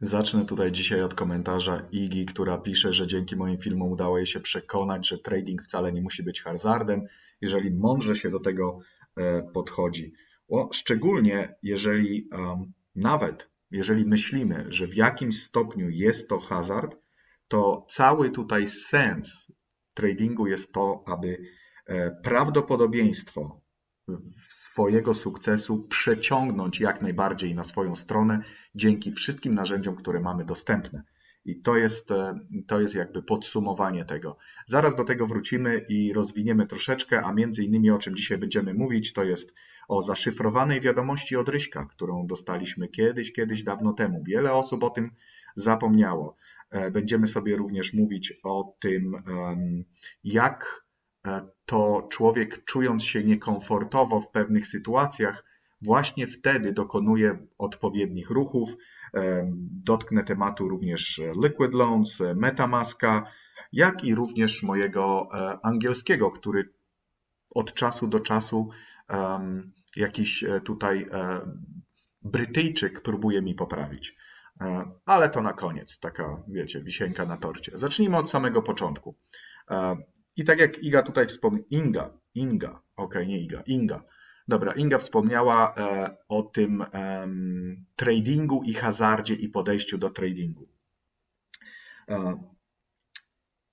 Zacznę tutaj dzisiaj od komentarza Igi, która pisze, że dzięki moim filmom udało jej się przekonać, że trading wcale nie musi być hazardem, jeżeli mądrze się do tego e, podchodzi. O, szczególnie jeżeli um, nawet jeżeli myślimy, że w jakimś stopniu jest to hazard, to cały tutaj sens tradingu jest to, aby e, prawdopodobieństwo swojego sukcesu przeciągnąć jak najbardziej na swoją stronę dzięki wszystkim narzędziom, które mamy dostępne. I to jest, e, to jest jakby podsumowanie tego. Zaraz do tego wrócimy i rozwiniemy troszeczkę, a między innymi o czym dzisiaj będziemy mówić, to jest o zaszyfrowanej wiadomości od Ryśka, którą dostaliśmy kiedyś, kiedyś dawno temu. Wiele osób o tym zapomniało. E, będziemy sobie również mówić o tym, jak to człowiek, czując się niekomfortowo w pewnych sytuacjach, właśnie wtedy dokonuje odpowiednich ruchów. Dotknę tematu również Liquid Loans, Metamaska, jak i również mojego e, angielskiego, który od czasu do czasu jakiś tutaj Brytyjczyk próbuje mi poprawić. E, ale to na koniec, taka, wiecie, wisienka na torcie. Zacznijmy od samego początku. E, I tak jak Iga tutaj wspomniała, Inga, Inga, ok, nie Iga, Inga. Dobra, Inga wspomniała e, o tym tradingu i hazardzie i podejściu do tradingu.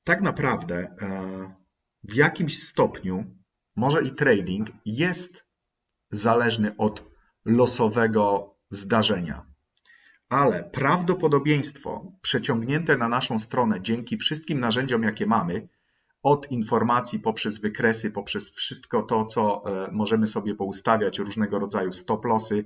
Tak naprawdę w jakimś stopniu może i trading jest zależny od losowego zdarzenia ale prawdopodobieństwo przeciągnięte na naszą stronę dzięki wszystkim narzędziom, jakie mamy, od informacji poprzez wykresy, poprzez wszystko to, co e, możemy sobie poustawiać, różnego rodzaju stop-lossy,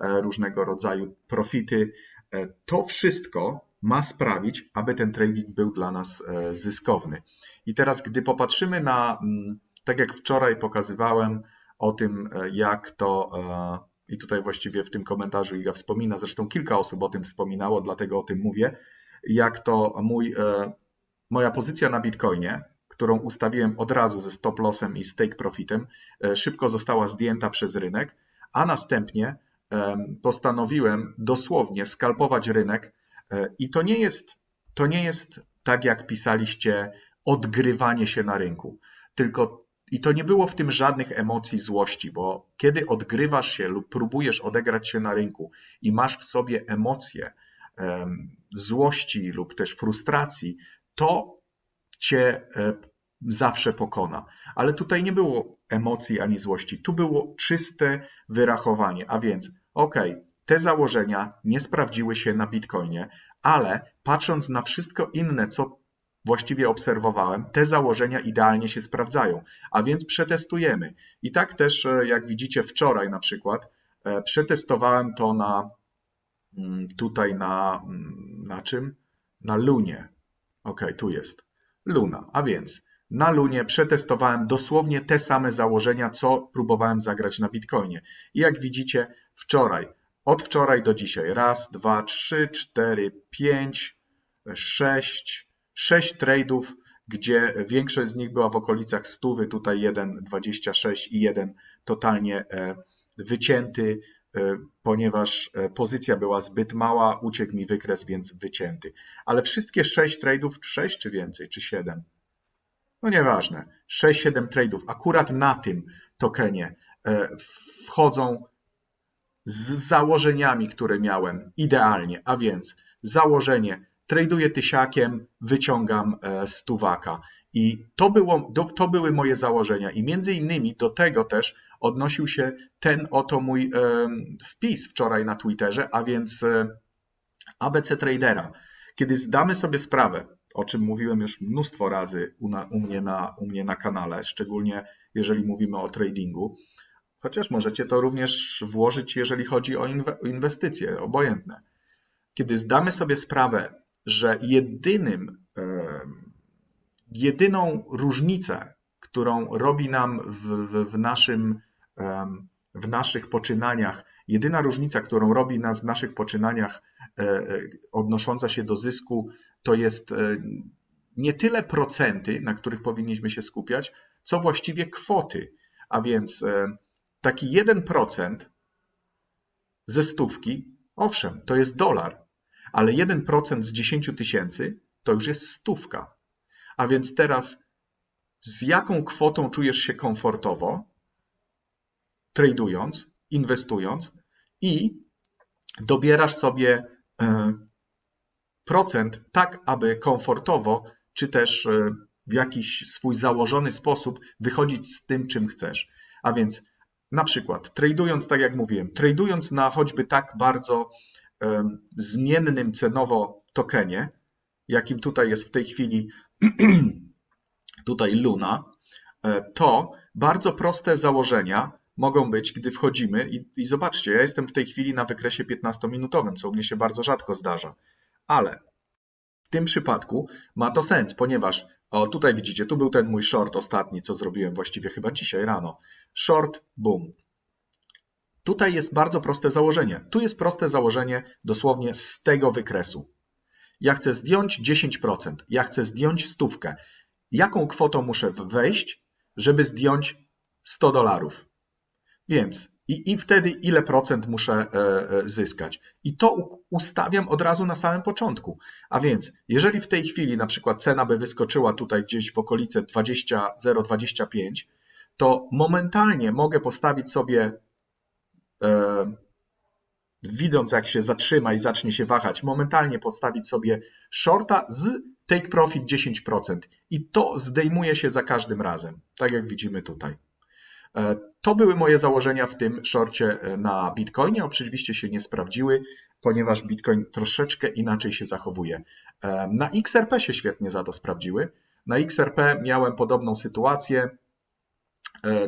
e, różnego rodzaju profity, e, to wszystko ma sprawić, aby ten trading był dla nas zyskowny. I teraz, gdy popatrzymy na, mm, tak jak wczoraj pokazywałem o tym, jak to i tutaj właściwie w tym komentarzu Iga wspomina, zresztą kilka osób o tym wspominało, dlatego o tym mówię, jak to mój, moja pozycja na Bitcoinie, którą ustawiłem od razu ze stop lossem i stake profitem, e, szybko została zdjęta przez rynek, a następnie postanowiłem dosłownie skalpować rynek e, i to nie jest, to nie jest tak jak pisaliście odgrywanie się na rynku, tylko i to nie było w tym żadnych emocji złości, bo kiedy odgrywasz się lub próbujesz odegrać się na rynku i masz w sobie emocje złości lub też frustracji, to cię e, zawsze pokona. Ale tutaj nie było emocji ani złości, tu było czyste wyrachowanie, a więc ok, te założenia nie sprawdziły się na Bitcoinie, ale patrząc na wszystko inne, co właściwie obserwowałem, te założenia idealnie się sprawdzają, a więc przetestujemy. I tak też, e, jak widzicie wczoraj na przykład, e, przetestowałem to na mm, tutaj na, mm, na czym? Na Lunie. Ok, tu jest. Luna, a więc na Lunie przetestowałem dosłownie te same założenia, co próbowałem zagrać na Bitcoinie. I jak widzicie, wczoraj, od wczoraj do dzisiaj, raz, dwa, trzy, cztery, pięć, sześć, sześć trade'ów, gdzie większość z nich była w okolicach stówy, tutaj jeden 26 i jeden totalnie e, wycięty, ponieważ e, pozycja była zbyt mała, uciekł mi wykres, więc wycięty. Ale wszystkie sześć trade'ów, sześć czy więcej, czy siedem, no nieważne, 6-7 trade'ów, akurat na tym tokenie wchodzą z założeniami, które miałem idealnie, a więc założenie traduję tysiakiem, wyciągam e, stuwaka. I to, było, to były moje założenia. I między innymi do tego też odnosił się ten oto mój e, wpis wczoraj na Twitterze, a więc e, ABC Tradera. Kiedy zdamy sobie sprawę, o czym mówiłem już mnóstwo razy u, na, u, mnie na, u mnie na kanale, szczególnie jeżeli mówimy o tradingu, chociaż możecie to również włożyć, jeżeli chodzi o inwestycje, obojętne. Kiedy zdamy sobie sprawę, że jedynym, jedyną różnicę, którą robi nam w, w, w, naszym, w naszych poczynaniach, jedyna różnica, którą robi nas w naszych poczynaniach e, e, odnosząca się do zysku, to jest e, nie tyle procenty, na których powinniśmy się skupiać, co właściwie kwoty. A więc taki 1% ze stówki, owszem, to jest dolar, ale 1% z 10 tysięcy to już jest stówka. A więc teraz z jaką kwotą czujesz się komfortowo, tradując, inwestując i dobierasz sobie e, procent tak, aby komfortowo, czy też e, w jakiś swój założony sposób wychodzić z tym, czym chcesz. A więc na przykład tradując, tak jak mówiłem, tradując na choćby tak bardzo zmiennym cenowo tokenie, jakim tutaj jest w tej chwili tutaj Luna, e, to bardzo proste założenia mogą być, gdy wchodzimy i, i zobaczcie, ja jestem w tej chwili na wykresie 15-minutowym, co u mnie się bardzo rzadko zdarza, ale w tym przypadku ma to sens, ponieważ o tutaj widzicie, tu był ten mój short ostatni, co zrobiłem właściwie chyba dzisiaj rano. Short, boom. Tutaj jest bardzo proste założenie. Tu jest proste założenie dosłownie z tego wykresu. Ja chcę zdjąć 10%, ja chcę zdjąć stówkę. Jaką kwotą muszę wejść, żeby zdjąć 100 dolarów? Więc i, i wtedy ile procent muszę e, e, zyskać. I to ustawiam od razu na samym początku. A więc, jeżeli w tej chwili na przykład cena by wyskoczyła tutaj gdzieś w okolice 20,025, to momentalnie mogę postawić sobie, widząc jak się zatrzyma i zacznie się wahać, momentalnie postawić sobie shorta z take profit 10%. I to zdejmuje się za każdym razem, tak jak widzimy tutaj. E, to były moje założenia w tym shorcie e, na Bitcoinie. Oczywiście się nie sprawdziły, ponieważ Bitcoin troszeczkę inaczej się zachowuje. E, na XRP się świetnie za to sprawdziły. Na XRP miałem podobną sytuację.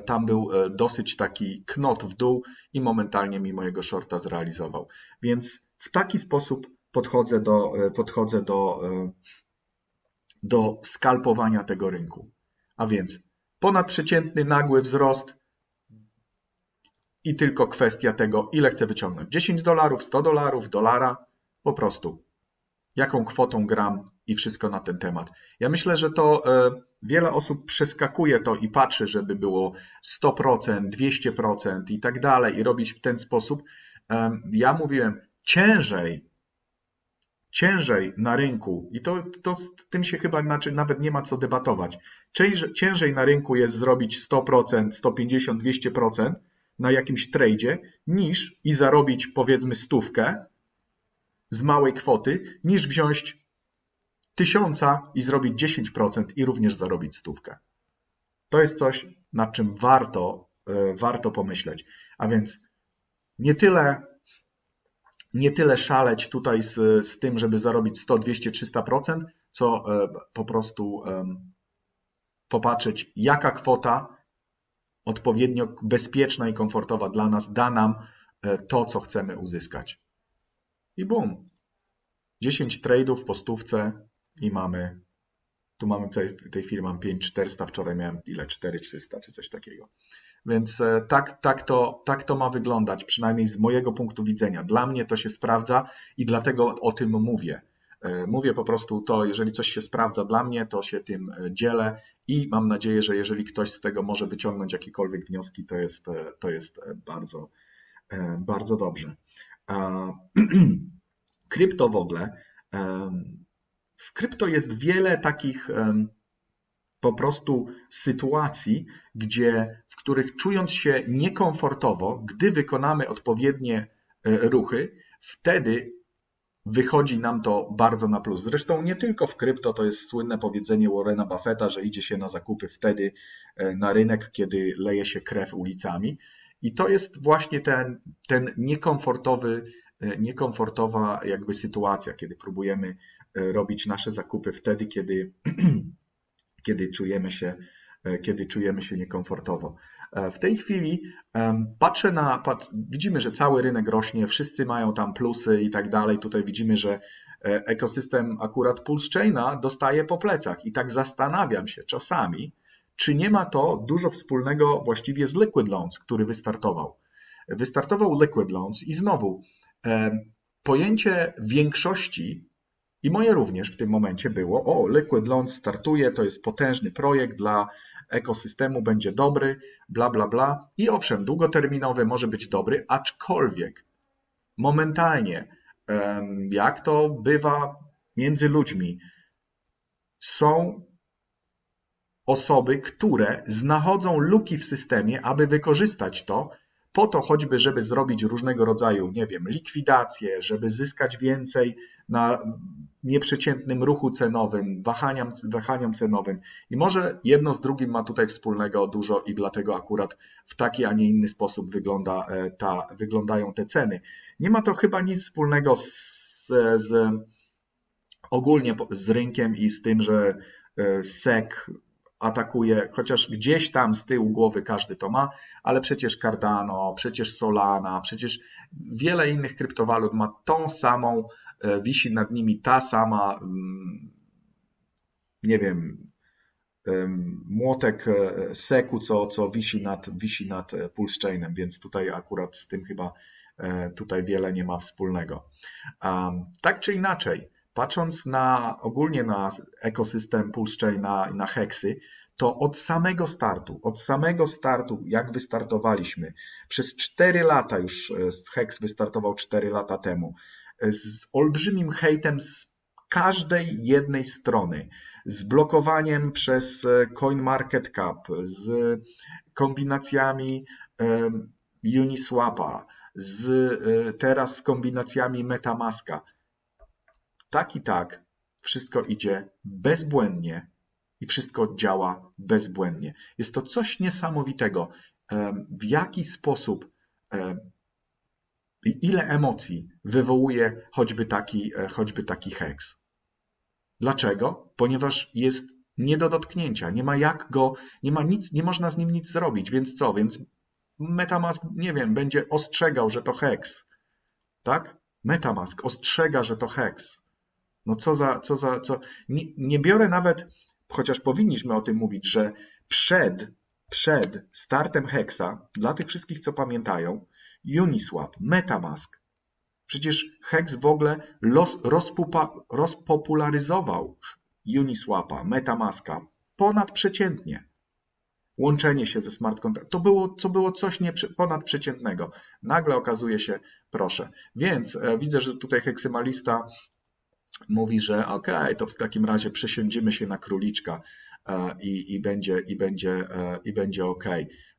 Tam był dosyć taki knot w dół i momentalnie mi mojego shorta zrealizował. Więc w taki sposób podchodzę do, podchodzę do, do skalpowania tego rynku. A więc ponadprzeciętny nagły wzrost i tylko kwestia tego, ile chcę wyciągnąć. 10 dolarów, 100 dolarów, dolara, po prostu. Jaką kwotą gram i wszystko na ten temat. Ja myślę, że to e, wiele osób przeskakuje to i patrzy, żeby było 100%, 200% i tak dalej i robić w ten sposób. E, ja mówiłem, ciężej ciężej na rynku, i to, to z tym się chyba znaczy, nawet nie ma co debatować, ciężej na rynku jest zrobić 100%, 150, 200% na jakimś tradzie, niż i zarobić powiedzmy stówkę z małej kwoty, niż wziąć tysiąca i zrobić 10% i również zarobić stówkę. To jest coś, nad czym warto, e, warto pomyśleć. A więc nie tyle nie tyle szaleć tutaj z, z tym, żeby zarobić 100, 200, 300%, co e, po prostu popatrzeć, jaka kwota odpowiednio bezpieczna i komfortowa dla nas da nam e, to, co chcemy uzyskać. I bum. 10 tradeów po stówce i mamy, tu mamy w tej chwili mam 5400, wczoraj miałem ile? 4300 czy coś takiego. Więc e, tak, tak, to, tak to ma wyglądać, przynajmniej z mojego punktu widzenia. Dla mnie to się sprawdza i dlatego o tym mówię. E, mówię po prostu to, jeżeli coś się sprawdza dla mnie, to się tym e, dzielę i mam nadzieję, że jeżeli ktoś z tego może wyciągnąć jakiekolwiek wnioski, to jest, to jest bardzo, bardzo dobrze. Krypto w ogóle. W krypto jest wiele takich po prostu sytuacji, gdzie, w których czując się niekomfortowo, gdy wykonamy odpowiednie e, ruchy, wtedy wychodzi nam to bardzo na plus. Zresztą nie tylko w krypto, to jest słynne powiedzenie Warrena Buffetta, że idzie się na zakupy wtedy e, na rynek, kiedy leje się krew ulicami. I to jest właśnie ten, ten niekomfortowy, niekomfortowa jakby sytuacja, kiedy próbujemy robić nasze zakupy wtedy, kiedy kiedy czujemy się, e, kiedy czujemy się niekomfortowo. E, w tej chwili patrzę na, pat, widzimy, że cały rynek rośnie, wszyscy mają tam plusy i tak dalej. Tutaj widzimy, że e, ekosystem akurat Pulse Chaina dostaje po plecach i tak zastanawiam się czasami, czy nie ma to dużo wspólnego właściwie z Liquid Loans, który wystartował. Wystartował Liquid Loans i znowu pojęcie większości i moje również w tym momencie było, o, Liquid Launch startuje, to jest potężny projekt dla ekosystemu, będzie dobry, bla, bla, bla. I owszem, długoterminowy może być dobry, aczkolwiek momentalnie jak to bywa między ludźmi, są osoby, które znachodzą luki w systemie, aby wykorzystać to, po to choćby, żeby zrobić różnego rodzaju, nie wiem, likwidacje, żeby zyskać więcej na nieprzeciętnym ruchu cenowym, wahaniam, wahaniom cenowym. I może jedno z drugim ma tutaj wspólnego dużo i dlatego akurat w taki, a nie inny sposób wygląda e, ta, wyglądają te ceny. Nie ma to chyba nic wspólnego z, z ogólnie z rynkiem i z tym, że e, SEC atakuje, chociaż gdzieś tam z tyłu głowy każdy to ma, ale przecież Cardano, przecież Solana, przecież wiele innych kryptowalut ma tą samą, e, wisi nad nimi ta sama, mm, nie wiem, em, młotek e, seku, co, co wisi nad, wisi nad e, Pulse Chainem, więc tutaj akurat z tym chyba tutaj wiele nie ma wspólnego. Tak czy inaczej, patrząc na ogólnie na ekosystem Pulse Chaina i na Hexy, to od samego startu, od samego startu, jak wystartowaliśmy, przez 4 lata już e, Hex wystartował 4 lata temu, e, z olbrzymim hejtem z każdej jednej strony, z blokowaniem przez e, CoinMarketCap, z kombinacjami Uniswapa, z teraz z kombinacjami Metamaska. Tak i tak wszystko idzie bezbłędnie i wszystko działa bezbłędnie. Jest to coś niesamowitego, w jaki sposób i ile emocji wywołuje choćby taki, e, choćby taki heks. Dlaczego? Ponieważ jest nie do dotknięcia, nie ma jak go, nie ma nic, nie można z nim nic zrobić, więc co? Więc Metamask, nie wiem, będzie ostrzegał, że to heks. Tak? Metamask ostrzega, że to heks. No co za, co za, co. Nie, nie biorę nawet, chociaż powinniśmy o tym mówić, że przed, przed startem Hexa, dla tych wszystkich, co pamiętają, Uniswap, Metamask, przecież Hex w ogóle los, rozpupa, rozpopularyzował Uniswapa, Metamaska ponadprzeciętnie. Łączenie się ze smart. To było, to było coś nie, ponadprzeciętnego. Nagle okazuje się, proszę. Więc e, widzę, że tutaj heksymalista mówi, że okej, to w takim razie przesiądziemy się na króliczka e, i, i będzie, i będzie, e, i będzie.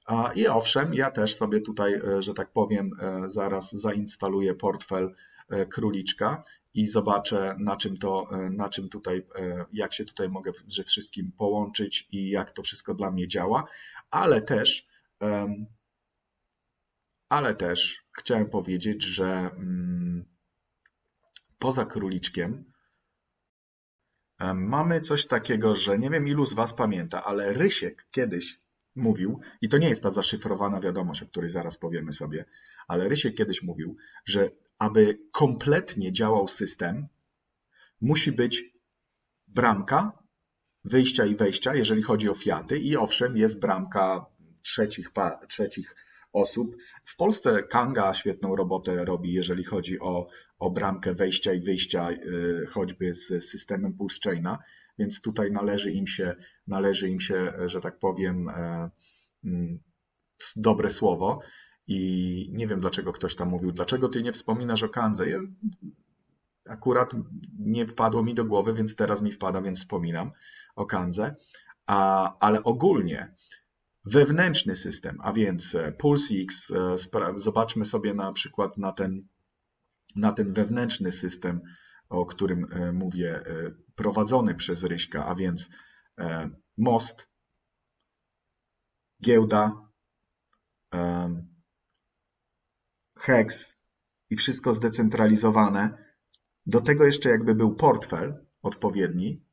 A, I owszem, ja też sobie tutaj, e, że tak powiem, zaraz zainstaluję portfel króliczka i zobaczę, na czym to, na czym tutaj, jak się tutaj mogę ze wszystkim połączyć i jak to wszystko dla mnie działa, ale też, ale też chciałem powiedzieć, że mm, poza króliczkiem. Em, mamy coś takiego, że nie wiem ilu z Was pamięta, ale Rysiek kiedyś mówił, i to nie jest ta zaszyfrowana wiadomość, o której zaraz powiemy sobie, ale Rysiek kiedyś mówił, że aby kompletnie działał system, musi być bramka wyjścia i wejścia, jeżeli chodzi o fiaty, i owszem, jest bramka trzecich, trzecich osób. W Polsce Kanga świetną robotę robi, jeżeli chodzi o, o bramkę wejścia i wyjścia, y, choćby z systemem Pulse Chaina, więc tutaj należy im się, należy im się, że tak powiem, e, mm, dobre słowo. I nie wiem, dlaczego ktoś tam mówił, dlaczego ty nie wspominasz o Kandze. Ja, akurat nie wpadło mi do głowy, więc teraz mi wpada, więc wspominam o Kandze. A, ale ogólnie wewnętrzny system, a więc e, spra- zobaczmy sobie na przykład na ten, na ten wewnętrzny system, o którym e, mówię, e, prowadzony przez Ryśka, a więc e, most, giełda, Hex i wszystko zdecentralizowane. Do tego jeszcze jakby był portfel odpowiedni,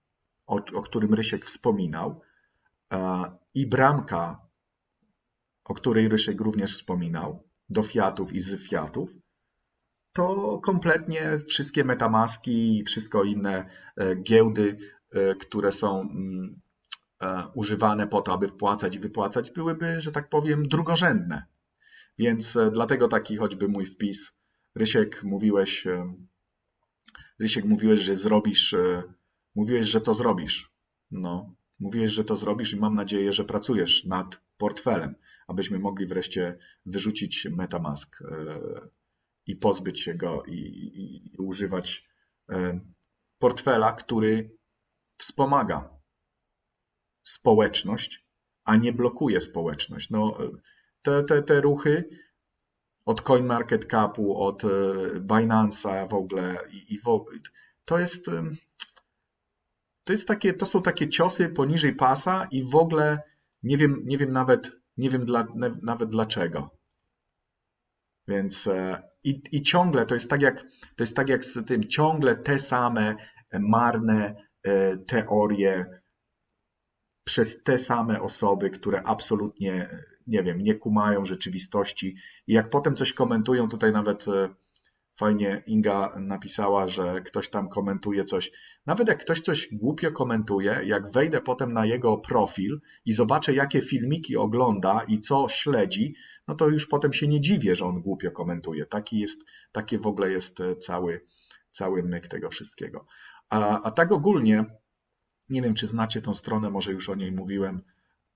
o, o którym Rysiek wspominał, e, i bramka, o której Rysiek również wspominał, do fiatów i z fiatów, to kompletnie wszystkie metamaski i wszystko inne e, giełdy, e, które są mm, e, używane po to, aby wpłacać i wypłacać, byłyby, że tak powiem, drugorzędne. Więc dlatego taki choćby mój wpis. Rysiek, mówiłeś, Rysiek, mówiłeś, że zrobisz, mówiłeś, że to zrobisz. No, mówiłeś, że to zrobisz i mam nadzieję, że pracujesz nad portfelem, abyśmy mogli wreszcie wyrzucić Metamask e, i pozbyć się go i, i, i używać e, portfela, który wspomaga społeczność, a nie blokuje społeczność. No, te, te, te ruchy od CoinMarketCapu, od e, Binance'a w ogóle i, i w, to jest to jest takie, to są takie ciosy poniżej pasa i w ogóle nie wiem, nie wiem nawet, nie wiem dla, nawet dlaczego. Więc e, i, i ciągle to jest tak jak to jest tak jak z tym, ciągle te same marne e, teorie przez te same osoby, które absolutnie, nie wiem, nie kumają rzeczywistości. I jak potem coś komentują, tutaj nawet e, fajnie Inga napisała, że ktoś tam komentuje coś. Nawet jak ktoś coś głupio komentuje, jak wejdę potem na jego profil i zobaczę, jakie filmiki ogląda i co śledzi, no to już potem się nie dziwię, że on głupio komentuje. Taki jest, taki w ogóle jest e, cały, cały myk tego wszystkiego. A, a tak ogólnie, nie wiem, czy znacie tą stronę, może już o niej mówiłem,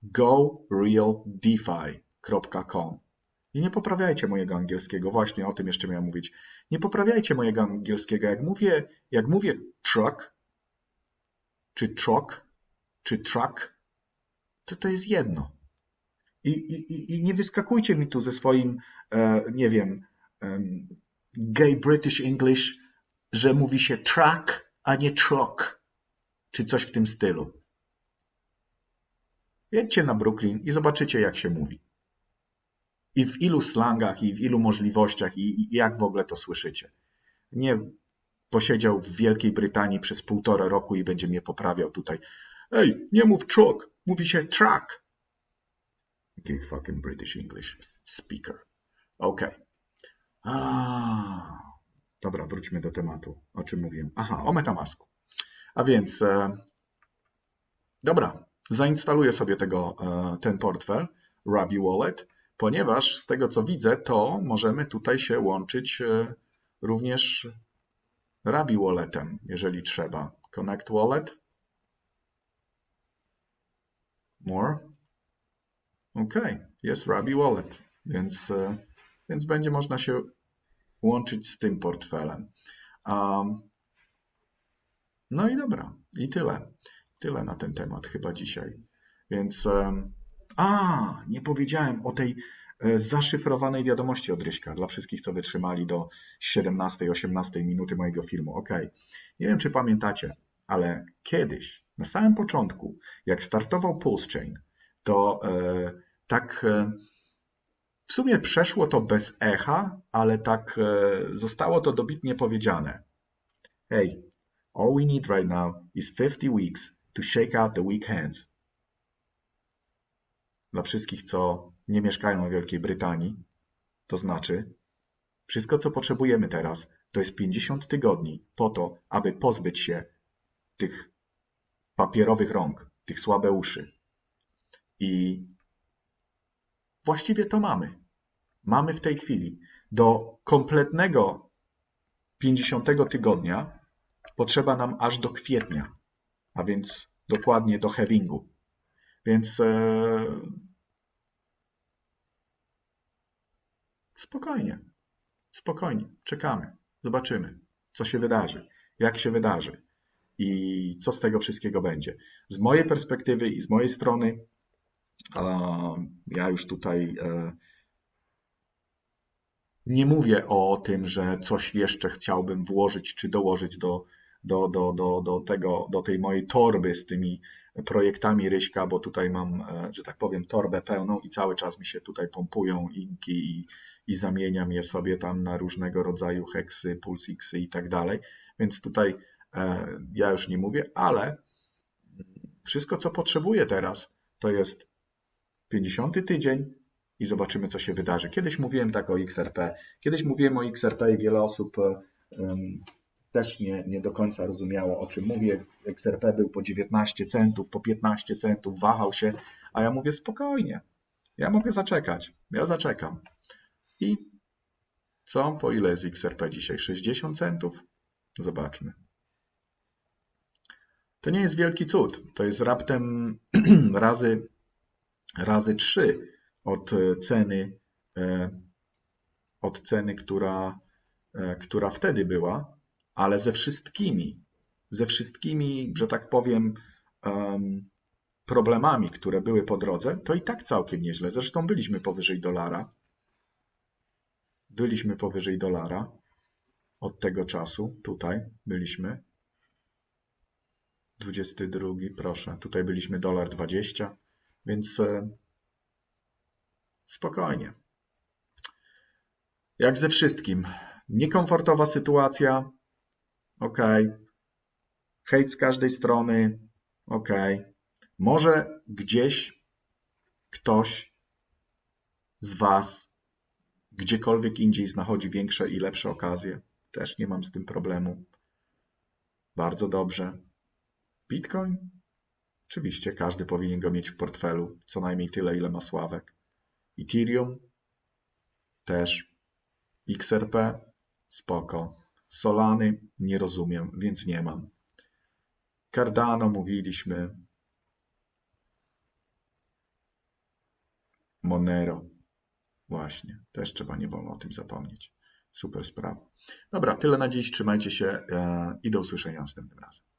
gorealdefi.com. I nie poprawiajcie mojego angielskiego, właśnie o tym jeszcze miałem mówić. Nie poprawiajcie mojego angielskiego. Jak mówię, jak mówię truck, czy truck, czy truck, to to jest jedno. I, i, i nie wyskakujcie mi tu ze swoim, e, nie wiem, em, gay British English, że mówi się truck, a nie truck, czy coś w tym stylu. Jedźcie na Brooklyn i zobaczycie, jak się mówi. I w ilu slangach, i w ilu możliwościach, i, i jak w ogóle to słyszycie. Nie posiedział w Wielkiej Brytanii przez półtora roku i będzie mnie poprawiał tutaj. Ej, nie mów truck, mówi się truck. Okay, fucking British English speaker. Okay. A, dobra, wróćmy do tematu. O czym mówiłem? Aha, o Metamasku. A więc, e, dobra, zainstaluję sobie tego, e, ten portfel, Ruby Wallet, ponieważ z tego co widzę, to możemy tutaj się łączyć e, również Ruby Walletem, jeżeli trzeba. Connect Wallet. More. OK, jest Ruby Wallet, więc, e, więc będzie można się łączyć z tym portfelem. Um, no i dobra, i tyle. Tyle na ten temat chyba dzisiaj. Więc, em, a, nie powiedziałem o tej e, zaszyfrowanej wiadomości od Ryśka dla wszystkich, co wytrzymali do 17-18 minuty mojego filmu. Ok, nie wiem, czy pamiętacie, ale kiedyś, na samym początku, jak startował Pulse Chain, to e, tak e, w sumie przeszło to bez echa, ale tak e, zostało to dobitnie powiedziane. Hey, all we need right now is 50 weeks to shake out the weak hands. Dla wszystkich, co nie mieszkają w Wielkiej Brytanii, to znaczy, wszystko, co potrzebujemy teraz, to jest 50 tygodni po to, aby pozbyć się tych papierowych rąk, tych słabeuszy. I właściwie to mamy. Mamy w tej chwili. Do kompletnego 50 tygodnia potrzeba nam aż do kwietnia, a więc dokładnie do heavingu. Więc e, spokojnie, spokojnie, czekamy, zobaczymy, co się wydarzy, jak się wydarzy i co z tego wszystkiego będzie. Z mojej perspektywy i z mojej strony, ja już tutaj e, nie mówię o tym, że coś jeszcze chciałbym włożyć czy dołożyć do, do, do, do, do, tego, do tej mojej torby z tymi projektami Ryśka, bo tutaj mam, e, że tak powiem, torbę pełną i cały czas mi się tutaj pompują inki i, i zamieniam je sobie tam na różnego rodzaju heksy, pulsiksy i tak dalej. Więc tutaj e, ja już nie mówię, ale wszystko, co potrzebuję teraz, to jest 50 tydzień i zobaczymy, co się wydarzy. Kiedyś mówiłem tak o XRP. Kiedyś mówiłem o XRP i wiele osób um, też nie, nie do końca rozumiało, o czym mówię. XRP był po 19 centów, po 15 centów, wahał się, a ja mówię spokojnie. Ja mogę zaczekać. Ja zaczekam. I co? Po ile jest XRP dzisiaj? 60 centów? Zobaczmy. To nie jest wielki cud. To jest raptem razy, razy 3 od ceny, e, od ceny, która e, która wtedy była, ale ze wszystkimi, ze wszystkimi, że tak powiem, em, problemami, które były po drodze, to i tak całkiem nieźle. Zresztą byliśmy powyżej dolara. Byliśmy powyżej dolara od tego czasu. Tutaj byliśmy. 22, proszę. Tutaj byliśmy dolar 20, więc spokojnie. Jak ze wszystkim. Niekomfortowa sytuacja. Ok. Hejt z każdej strony. Ok. Może gdzieś ktoś z Was gdziekolwiek indziej znachodzi większe i lepsze okazje. Też nie mam z tym problemu. Bardzo dobrze. Bitcoin? Oczywiście każdy powinien go mieć w portfelu, co najmniej tyle, ile ma Sławek. Ethereum? Też. XRP? Spoko. Solany? Nie rozumiem, więc nie mam. Cardano mówiliśmy. Monero. Właśnie, też trzeba nie wolno o tym zapomnieć. Super sprawa. Dobra, tyle na dziś. Trzymajcie się e, i do usłyszenia następnym razem.